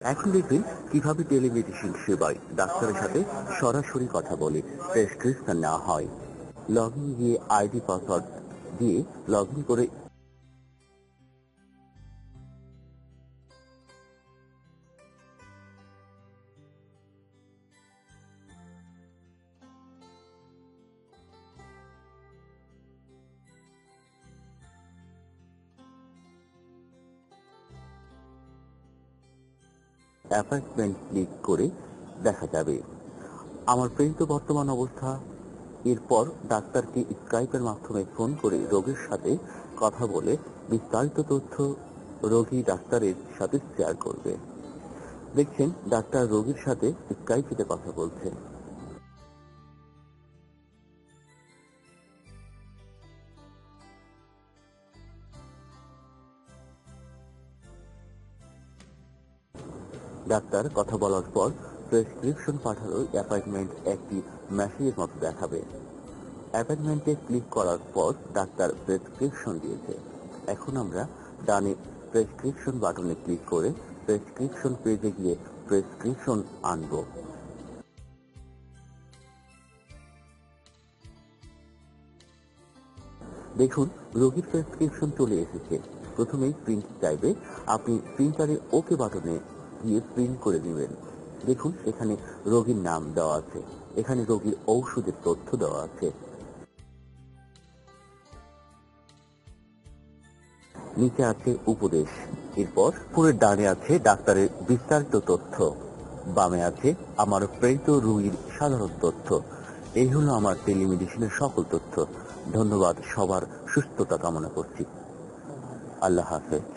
এখন দেখবেন কীভাবে টেলিমেডিসিন সেবায় ডাক্তারের সাথে সরাসরি কথা বলে প্রেসক্রিপশন নেওয়া হয়। লগ ইন গিয়ে আইডি পাসওয়ার্ড দিয়ে লগ ইন করে অ্যাপয়েন্টমেন্ট ক্লিক করে দেখা যাবে। আমার প্রেরিত বর্তমান অবস্থা। এরপর ডাক্তারকে স্কাইপের মাধ্যমে ফোন করে রোগীর সাথে কথা বলে বিস্তারিত তথ্য রোগী ডাক্তারের সাথে শেয়ার করবে। দেখছেন, ডাক্তার রোগীর সাথে স্কাইপিতে কথা বলছেন। ডাক্তার কথা বলার পর প্রেসক্রিপশন পাঠালো অ্যাপয়েন্টমেন্ট একটি মেসেজের মতো দেখাবে। অ্যাপয়েন্টমেন্টে ক্লিক করার পর ডাক্তার প্রেসক্রিপশন দিয়েছে। এখন আমরা ডানে প্রেসক্রিপশন বাটনে ক্লিক করে প্রেসক্রিপশন পেজে গিয়ে প্রেসক্রিপশন আনব। দেখুন, রোগীর প্রেসক্রিপশন চলে এসেছে। প্রথমেই প্রিন্ট চাইবে। আপনি প্রিন্টারে ওকে বাটনে গিয়ে প্রিন্ট করে নেবেন দেখুন, এখানে রোগীর নাম দেওয়া আছে, এখানে রোগীর ঔষধের তথ্য দেওয়া আছে। নিচে আছে উপদেশ, এরপর পুরো ডানে আছে ডাক্তারের বিস্তারিত তথ্য, বামে আছে আমার প্রেরিত রোগীর সাধারণ তথ্য। এই হলো আমার টেলিমেডিসিনের সকল তথ্য। ধন্যবাদ, সবার সুস্থতা কামনা করছি। আল্লাহ হাফেজ।